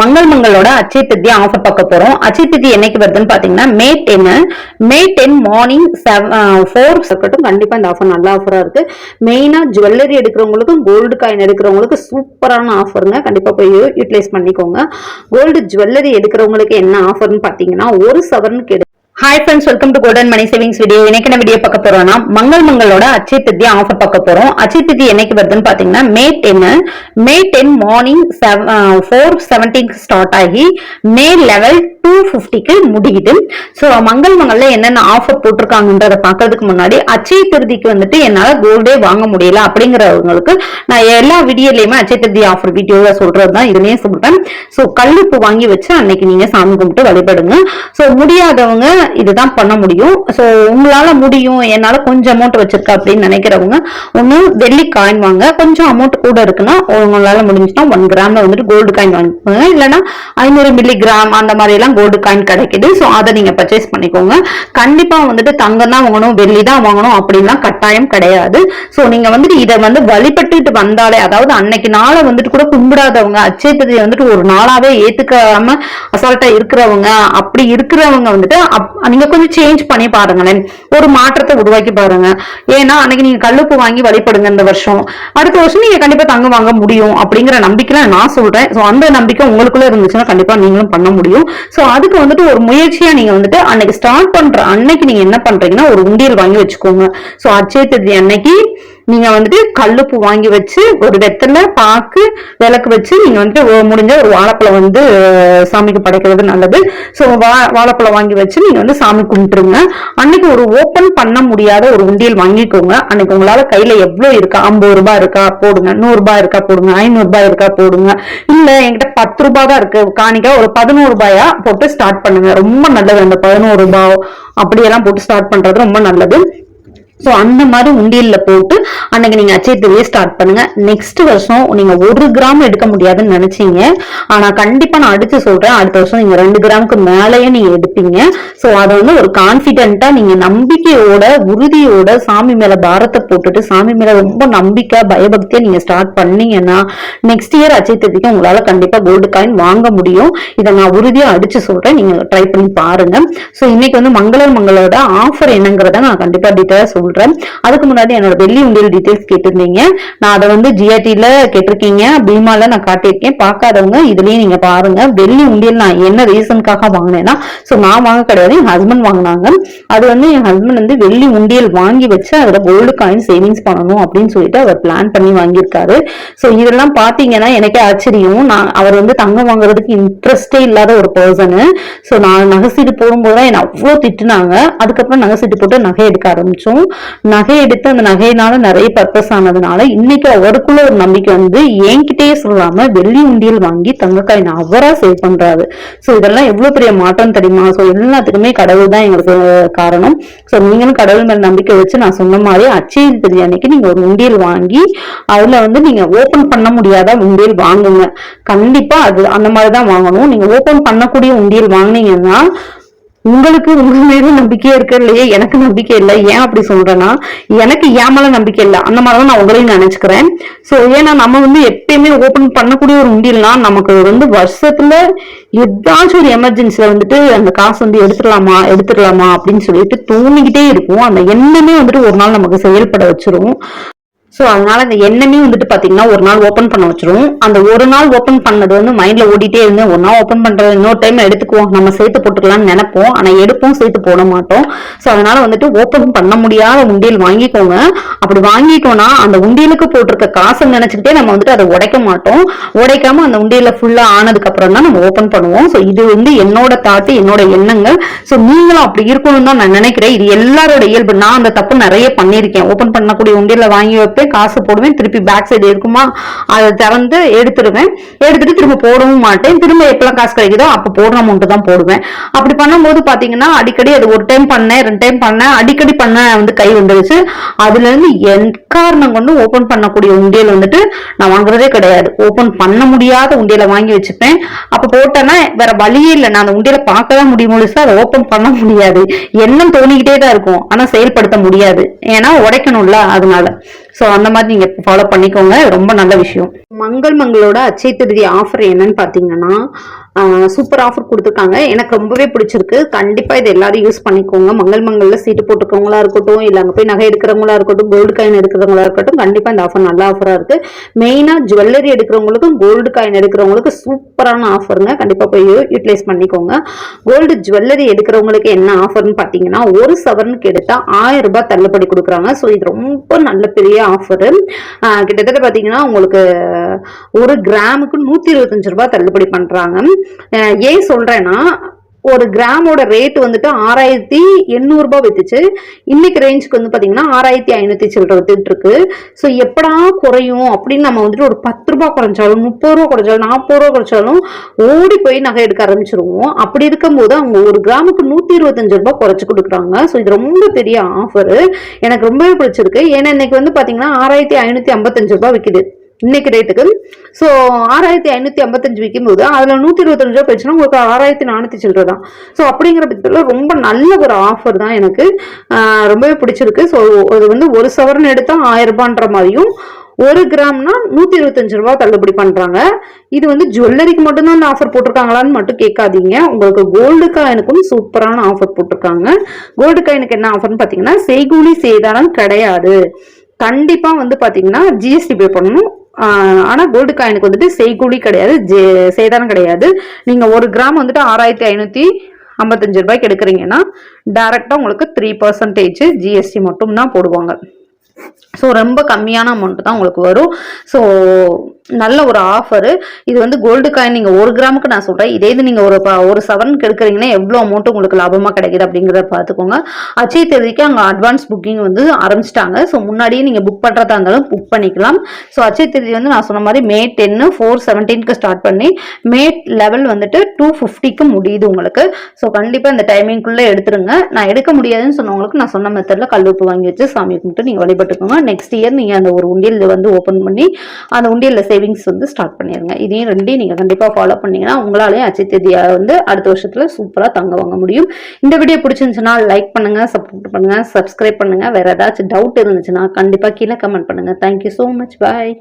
மங்கள் மங்களோட அச்சய திதி ஆஃபர் பார்க்க போறோம். அச்சய திதி என்னைக்கு வருதுன்னு பாத்தீங்கன்னா May ten May ten morning four இருக்கட்டும் கண்டிப்பா இந்த ஆஃபர் நல்ல ஆஃபரா இருக்கு. மெயினா ஜுவல்லரி எடுக்கிறவங்களுக்கும் கோல்டு காயின் எடுக்கிறவங்களுக்கு சூப்பரான ஆஃபருங்க கண்டிப்பா போய் யூட்டிலைஸ் பண்ணிக்கோங்க. கோல்டு ஜுவல்லரி எடுக்கிறவங்களுக்கு என்ன ஆஃபர்னு பாத்தீங்கன்னா ஒரு சவரனுக்கு எடு hi friends welcome to golden money savings video இன்னைக்கு என்ன வீடியோ பார்க்க போறோம்னா மங்கள் மங்களோட அச்சய தித்தி ஆஃபர் பார்க்க போறோம். அச்சய தித்தி என்னைக்கு வருதுன்னு பாத்தீங்கன்னா May ten May ten morning four seventeen start ஆகி மே லெவல் டூ ஃபிஃப்டிக்கு முடியுது. ஸோ மங்கள் மங்கள்ல என்னென்ன ஆஃபர் போட்டிருக்காங்கன்றத பார்க்கறதுக்கு முன்னாடி அச்சய திருதிக்கு வந்துட்டு என்னால கோல்டே வாங்க முடியல அப்படிங்கிறவங்களுக்கு நான் எல்லா வீடியோலையுமே அச்சய திருதி ஆஃபர் வீடியோல சொல்றது தான் இதுலயே சொல்றேன். ஸோ கல்லுப்பு வாங்கி வச்சு அன்னைக்கு நீங்க சாமி கும்பிட்டு வழிபடுங்க. ஸோ முடியாதவங்க இதுதான் பண்ண முடியும். ஸோ உங்களால முடியும். என்னால கொஞ்சம் அமௌண்ட் வச்சிருக்க அப்படின்னு நினைக்கிறவங்க ஒன்று வெள்ளி காயின் வாங்க. கொஞ்சம் அமௌண்ட் கூட இருக்குன்னா உங்களால முடிஞ்சுன்னா ஒன் கிராம்ல வந்துட்டு கோல்டு காயின் வாங்கிக்கோங்க இல்லைன்னா ஐநூறு மில்லி கிராம் அந்த மாதிரி எல்லாம் கோல்டு காயின் கிடைக்குது. ஸோ அதை நீங்க பர்ச்சேஸ் பண்ணிக்கோங்க. கண்டிப்பா வந்துட்டு தங்கம் தான் வாங்கணும் வெள்ளி தான் வாங்கணும் அப்படின்லாம் கட்டாயம் கிடையாது. ஸோ நீங்க வந்துட்டு இதை வந்து வழிபட்டுட்டு வந்தாலே அதாவது அன்னைக்கு நாளை வந்துட்டு கூட கும்பிடாதவங்க அச்சயத்தை வந்துட்டு ஒரு நாளாவே ஏத்துக்காம அசால்ட்டா இருக்கிறவங்க அப்படி இருக்கிறவங்க வந்துட்டு அப்- நீங்க கொஞ்சம் சேஞ்ச் பண்ணி பாருங்களேன். ஒரு மாற்றத்தை உருவாக்கி பாருங்க. ஏன்னா அன்னைக்கு நீங்க கல்லுப்பு வாங்கி வழிபடுங்க இந்த வருஷம். அடுத்த வருஷம் நீங்க கண்டிப்பா தங்கம் வாங்க முடியும் அப்படிங்கிற நம்பிக்கையில நான் சொல்றேன். ஸோ அந்த நம்பிக்கை உங்களுக்குள்ள இருந்துச்சுன்னா கண்டிப்பா நீங்களும் பண்ண முடியும். ஸோ அதுக்கு வந்துட்டு ஒரு முயற்சியா நீங்க வந்துட்டு அன்னைக்கு ஸ்டார்ட் பண்ற அன்னைக்கு நீங்க என்ன பண்றீங்கன்னா ஒரு உண்டியல் வாங்கி வச்சுக்கோங்க. ஸோ அச்சய திருதி அன்னைக்கு நீங்க வந்துட்டு கல்லுப்பு வாங்கி வச்சு ஒரு வெத்தலை பாக்கு விளக்கு வச்சு நீங்க வந்துட்டு முடிஞ்ச ஒரு வாழைப்பழம் வந்து சாமிக்கு படைக்கிறது நல்லது. ஸோ வாழைப்பழம் வாங்கி வச்சு நீங்க வந்து சாமி கும்பிட்டுருங்க. அன்னைக்கு ஒரு ஓபன் பண்ண முடியாத ஒரு உண்டியல் வாங்கிக்கோங்க. அன்னைக்கு உங்களால கையில எவ்வளவு இருக்கா? ஐம்பது ரூபாய் இருக்கா? போடுங்க. நூறு ரூபாய் இருக்கா? போடுங்க. ஐநூறு ரூபாய் இருக்கா? போடுங்க. இல்ல என்கிட்ட பத்து ரூபாய் தான் இருக்கு. காணிக்கா ஒரு பதினோரு ரூபாயா போட்டு ஸ்டார்ட் பண்ணுங்க. ரொம்ப நல்லது. அந்த பதினோரு ரூபாய் அப்படியெல்லாம் போட்டு ஸ்டார்ட் பண்றது ரொம்ப நல்லது. ஸோ அந்த மாதிரி உண்டியலில் போட்டு அன்னைக்கு நீங்கள் அச்சயத்திலேயே ஸ்டார்ட் பண்ணுங்க. நெக்ஸ்ட் வருஷம் நீங்கள் ஒரு கிராம் எடுக்க முடியாதுன்னு நினைச்சீங்க. ஆனால் கண்டிப்பாக நான் அடிச்சு சொல்கிறேன் அடுத்த வருஷம் நீங்கள் ரெண்டு கிராமுக்கு மேலேயே நீங்கள் எடுப்பீங்க. ஸோ அதை வந்து ஒரு கான்ஃபிடென்ட்டாக நீங்கள் நம்பிக்கையோட உறுதியோட சாமி மேலே பாரத்தை போட்டுட்டு சாமி மேலே ரொம்ப நம்பிக்கை பயபக்தியாக நீங்கள் ஸ்டார்ட் பண்ணீங்கன்னா நெக்ஸ்ட் இயர் அச்சயத்திற்கு உங்களால் கண்டிப்பாக கோல்டு காயின் வாங்க முடியும். இதை நான் உறுதியாக அடிச்சு சொல்கிறேன் நீங்கள் ட்ரை பண்ணி பாருங்க. ஸோ இன்னைக்கு வந்து மங்களர் மங்களோட ஆஃபர் என்னங்கிறத நான் கண்டிப்பாக டீட்டெயிலாக சொல்றேன். அதுக்கு முன்னாடி என்னோட வெள்ளி உண்டியல் டீடைல்ஸ் கேட்டிருந்தீங்க. நான் அதை வந்து ஜிஆர்டில கேட்டிருக்கீங்க. பீமால நான் காட்டியிருக்கேன். பார்க்காதவங்க இதுலயும் நீங்க பாருங்க. வெள்ளி உண்டியல் நான் என்ன ரீசனுக்காக வாங்கினேன்னா ஸோ நான் வாங்க கிடையாது. என் ஹஸ்பண்ட் வாங்கினாங்க. அது வந்து என் ஹஸ்பண்ட் வந்து வெள்ளி உண்டியல் வாங்கி வச்சு அதுல கோல்டு காயின் சேவிங்ஸ் பண்ணணும் அப்படின்னு சொல்லிட்டு அவர் பிளான் பண்ணி வாங்கியிருக்காரு. ஸோ இதெல்லாம் பாத்தீங்கன்னா எனக்கே ஆச்சரியம். நான் அவர் வந்து தங்கம் வாங்குறதுக்கு இன்ட்ரெஸ்டே இல்லாத ஒரு பர்சனு ஸோ நான் நகை சீட்டு போடும்போது தான் என்னை அவ்வளோ திட்டுனாங்க. அதுக்கப்புறம் நகை சீட்டு போட்டு நகை எடுக்க ஆரம்பிச்சோம். நகை எடுத்து அந்த நகையினால நிறைய பர்பஸ் ஆனதுனால இன்னைக்கு அவருக்குள்ள ஒரு நம்பிக்கை வந்து என்கிட்டயே சொல்லாம வெள்ளி உண்டியல் வாங்கி தங்கக்காயின் அவரா சேவ் பண்றாரு. ஸோ இதெல்லாம் எவ்வளவு பெரிய மாற்றம் தெரியுமா? ஸோ எல்லாத்துக்குமே கடவுள் தான் எங்களுக்கு காரணம். ஸோ நீங்களும் கடவுள் மேல நம்பிக்கை வச்சு நான் சொன்ன மாதிரி அச்சய பிரியாணிக்கு அன்னைக்கு நீங்க ஒரு உண்டியல் வாங்கி அதுல வந்து நீங்க ஓபன் பண்ண முடியாத உண்டியல் வாங்குங்க. கண்டிப்பா அது அந்த மாதிரி தான் வாங்கணும். நீங்க ஓபன் பண்ணக்கூடிய உண்டியல் வாங்குனீங்கன்னா உங்களுக்கு உங்க மேல நம்பிக்கையே இருக்க இல்லையே எனக்கு நம்பிக்கை இல்லை. ஏன் அப்படி சொல்றேன்னா எனக்கு ஏன் மேல நம்பிக்கை இல்லை. அந்த மாதிரி தான் நான் உங்களையும் நினைச்சுக்கிறேன். சோ ஏன்னா நம்ம வந்து எப்பயுமே ஓபன் பண்ணக்கூடிய ஒரு உண்டியல்னா நமக்கு வந்து வருஷத்துல ஏதாச்சும் ஒரு எமர்ஜென்சில வந்துட்டு அந்த காசு வந்து எடுத்துடலாமா எடுத்துடலாமா அப்படின்னு சொல்லிட்டு தோணிக்கிட்டே இருக்கும். அந்த எண்ணமே வந்துட்டு ஒரு நாள் நமக்கு செயல்பட வச்சிரும். ஸோ அதனால அந்த எண்ணமே வந்துட்டு பார்த்தீங்கன்னா ஒரு நாள் ஓப்பன் பண்ண வச்சிரும். அந்த ஒரு நாள் ஓப்பன் பண்ணது வந்து மைண்டில் ஓடிட்டே இருந்து ஒரு நாள் ஓப்பன் பண்ணுறது இன்னொரு டைம் எடுத்துக்குவோம். நம்ம சேர்த்து போட்டுக்கலாம்னு நினைப்போம். ஆனால் எடுப்போம் சேர்த்து போட மாட்டோம். ஸோ அதனால வந்துட்டு ஓப்பன் பண்ண முடியாத உண்டியல் வாங்கிக்கோங்க. அப்படி வாங்கிட்டோம்னா அந்த உண்டியலுக்கு போட்டிருக்க காசை நினச்சிக்கிட்டே நம்ம வந்துட்டு அதை உடைக்க மாட்டோம். உடைக்காம அந்த உண்டியல ஃபுல்லாக ஆனதுக்கு அப்புறம் தான் நம்ம ஓப்பன் பண்ணுவோம். ஸோ இது வந்து என்னோட தாட்டு என்னோட எண்ணங்கள். ஸோ நீங்களும் அப்படி இருக்கணும்னு தான் நான் நினைக்கிறேன். இது எல்லாரோட இயல்பு. நான் அந்த தப்பு நிறைய பண்ணியிருக்கேன். ஓப்பன் பண்ணக்கூடிய உண்டியல வாங்கி வைப்பேன். காசு போடுவேன் திருப்பி பேக் சைடு இருக்குமா அதை திறந்து எடுத்துருவேன் எடுத்துட்டு திரும்ப போடவும் மாட்டேன். திரும்ப எப்பெல்லாம் காசு கிடைக்குதோ அப்ப போடுற அமௌண்ட் தான் போடுவேன். அப்படி பண்ணும்போது பாத்தீங்கன்னா அடிக்கடி அது ஒரு டைம் பண்ணேன் ரெண்டு டைம் பண்ணேன். அடிக்கடி பண்ண வந்து கை வந்துருச்சு. அதுல இருந்து எக்காரணம் கொண்டு ஓபன் பண்ணக்கூடிய உண்டியல் வந்துட்டு நான் வாங்குறதே கிடையாது. ஓபன் பண்ண முடியாத உண்டியலை வாங்கி வச்சுப்பேன். அப்ப போட்டேன்னா வேற வழியே இல்லை. நான் அந்த உண்டியலை பார்க்க தான் முடியும் முழுசா. அதை ஓபன் பண்ண முடியாது. எண்ணம் தோணிக்கிட்டே தான் இருக்கும். ஆனா செயல்படுத்த முடியாது. ஏன்னா உடைக்கணும்ல அதனால. ஸோ அந்த மாதிரி நீங்க ஃபாலோ பண்ணிக்கோங்க. ரொம்ப நல்ல விஷயம். மங்கள் மங்களோட அச்சை திருதி ஆஃபர் என்னன்னு பாத்தீங்கன்னா சூப்பர் ஆஃபர் கொடுத்துருக்காங்க. எனக்கு ரொம்பவே பிடிச்சிருக்கு. கண்டிப்பாக இது எல்லாரும் யூஸ் பண்ணிக்கோங்க. மங்கள் மங்கல்ல சீட்டு போட்டுக்கவங்களா இருக்கட்டும் இல்லை அங்கே போய் நகை எடுக்கிறவங்களா இருக்கட்டும் கோல்டு காயின் எடுக்கிறவங்களா இருக்கட்டும் கண்டிப்பாக இந்த ஆஃபர் நல்ல ஆஃபராக இருக்கு. மெயினாக ஜுவல்லரி எடுக்கிறவங்களுக்கும் கோல்டு காயின் எடுக்கிறவங்களுக்கு சூப்பரான ஆஃபருங்க கண்டிப்பாக போய் யூட்டிலைஸ் பண்ணிக்கோங்க. கோல்டு ஜுவல்லரி எடுக்கிறவங்களுக்கு என்ன ஆஃபர்னு பார்த்தீங்கன்னா ஒரு சவரனுக்கு எடுத்தால் ஆயிரம் ரூபாய் தள்ளுபடி கொடுக்குறாங்க. ஸோ இது ரொம்ப நல்ல பெரிய ஆஃபரு கிட்டத்தட்ட பார்த்தீங்கன்னா உங்களுக்கு ஒரு கிராமுக்கு நூற்றி இருபத்தஞ்சு ரூபாய் தள்ளுபடி பண்ணுறாங்க ஏன் சொல்றேன்னா ஒரு கிராமோட ரேட் வந்துட்டு ஆறாயிரத்தி எண்ணூறு ரூபாய் வித்துச்சு. இன்னைக்கு ரேஞ்சுக்கு வந்து பாத்தீங்கன்னா ஆறாயிரத்தி ஐநூத்தி சில்லற வித்துட்டு இருக்கு ஸோ எப்படா குறையும் அப்படின்னு நம்ம வந்துட்டு ஒரு பத்து ரூபா குறைஞ்சாலும் முப்பது ரூபா குறைஞ்சாலும் நாற்பது ரூபா குறைச்சாலும் ஓடி போய் நகை எடுக்க ஆரம்பிச்சிருவோம். அப்படி இருக்கும்போது அவங்க ஒரு கிராமுக்கு நூத்தி இருபத்தஞ்சு ரூபாய் குறைச்சி கொடுக்குறாங்க. ஸோ இது ரொம்ப பெரிய ஆஃபர் எனக்கு ரொம்பவே பிடிச்சிருக்கு. ஏன்னா இன்னைக்கு வந்து பார்த்தீங்கன்னா ஆறாயிரத்தி ஐநூத்தி ஐம்பத்தஞ்சு ரூபாய் விற்கிது இன்னைக்கு ரேட்டுக்கு ஸோ ஆறாயிரத்தி ஐநூற்றி ஐம்பத்தஞ்சு விற்கும்போது அதில் நூற்றி இருபத்தஞ்சு ரூபா போயிடுச்சுன்னா உங்களுக்கு ஆறாயிரத்தி நானூற்றி சில்லற தான். ஸோ அப்படிங்கிற பட்சத்தில் ரொம்ப நல்ல ஒரு ஆஃபர் தான் எனக்கு. ரொம்பவே பிடிச்சிருக்கு. ஸோ அது வந்து ஒரு சவரன் எடுத்தால் ஆயிரம் ரூபான்ற மாதிரியும் ஒரு கிராம்னா நூற்றி இருபத்தஞ்சு ரூபா தள்ளுபடி பண்ணுறாங்க இது வந்து ஜுவல்லரிக்கு மட்டும்தான் அந்த ஆஃபர் போட்டிருக்காங்களான்னு மட்டும் கேட்காதீங்க. உங்களுக்கு கோல்டு காயினுக்கும் சூப்பரான ஆஃபர் போட்டிருக்காங்க. கோல்டு காயினுக்கு என்ன ஆஃபர்னு பார்த்தீங்கன்னா செய்கூலி செய்தாலும் கிடையாது. கண்டிப்பாக வந்து பார்த்தீங்கன்னா ஜிஎஸ்டி பே பண்ணணும். ஆனால் கோல்டு காயினுக்கு வந்துட்டு செய்கூலி கிடையாது ஜே- சேதாரம் கிடையாது. நீங்கள் ஒரு கிராம் வந்துட்டு ஆறாயிரத்தி ஐநூற்றி ஐம்பத்தஞ்சு ரூபாய்க்கு எடுக்கிறீங்கன்னா டேரெக்டாக உங்களுக்கு த்ரீ பர்சன்டேஜ் ஜிஎஸ்டி மட்டும் தான் போடுவாங்க. ஸோ ரொம்ப கம்மியான அமௌண்ட் தான் உங்களுக்கு வரும். ஸோ நல்ல ஒரு ஆஃபரு இது வந்து கோல்டு காயின் நீங்கள் ஒரு கிராமுக்கு நான் சொல்கிறேன் இதே இது நீங்கள் ஒரு ஒரு செவனுக்கு எடுக்கிறீங்கன்னா எவ்வளோ அமௌண்ட் உங்களுக்கு லாபமாக கிடைக்குது அப்படிங்கிறத பார்த்துக்கோங்க. அச்சய தேதிக்கு அங்கே அட்வான்ஸ் புக்கிங் வந்து ஆரம்பிச்சிட்டாங்க. ஸோ முன்னாடியே நீங்கள் புக் பண்ணுறதா இருந்தாலும் புக் பண்ணிக்கலாம். ஸோ அச்சய தேதி வந்து நான் சொன்ன மாதிரி மே டென்னு ஃபோர் செவன்டீன்க்கு ஸ்டார்ட் பண்ணி மே லெவல் வந்துட்டு டூ ஃபிஃப்டிக்கு முடியுது உங்களுக்கு. ஸோ கண்டிப்பாக இந்த டைமிங்குள்ளே எடுத்துருங்க. நான் எடுக்க முடியாதுன்னு சொன்னவங்களுக்கு நான் சொன்ன மெத்தடில் கல்லுப்பு வாங்கி வச்சு சாமி கும்பிட்டு நீங்கள் வழிபட்டுக்கோங்க. நெக்ஸ்ட் இயர் நீங்கள் அந்த ஒரு உண்டியல் வந்து ஓப்பன் பண்ணி அந்த உண்டியலில் சேவிங்ஸ் வந்து ஸ்டார்ட் பண்ணிடுங்க இதையும் ரெண்டையும் நீங்கள் கண்டிப்பாக ஃபாலோ பண்ணீங்கன்னா உங்களாலேயும் அச்சை தேதியாக வந்து அடுத்த வருஷத்தில் சூப்பராக தங்க வாங்க முடியும். இந்த வீடியோ பிடிச்சிருந்துச்சுன்னா லைக் பண்ணுங்க சப்போர்ட் பண்ணுங்க சப்ஸ்கிரைப் பண்ணுங்க. வேற ஏதாச்சும் டவுட் இருந்துச்சுன்னா கண்டிப்பாக கீழே கமெண்ட் பண்ணுங்க. Thank you so much bye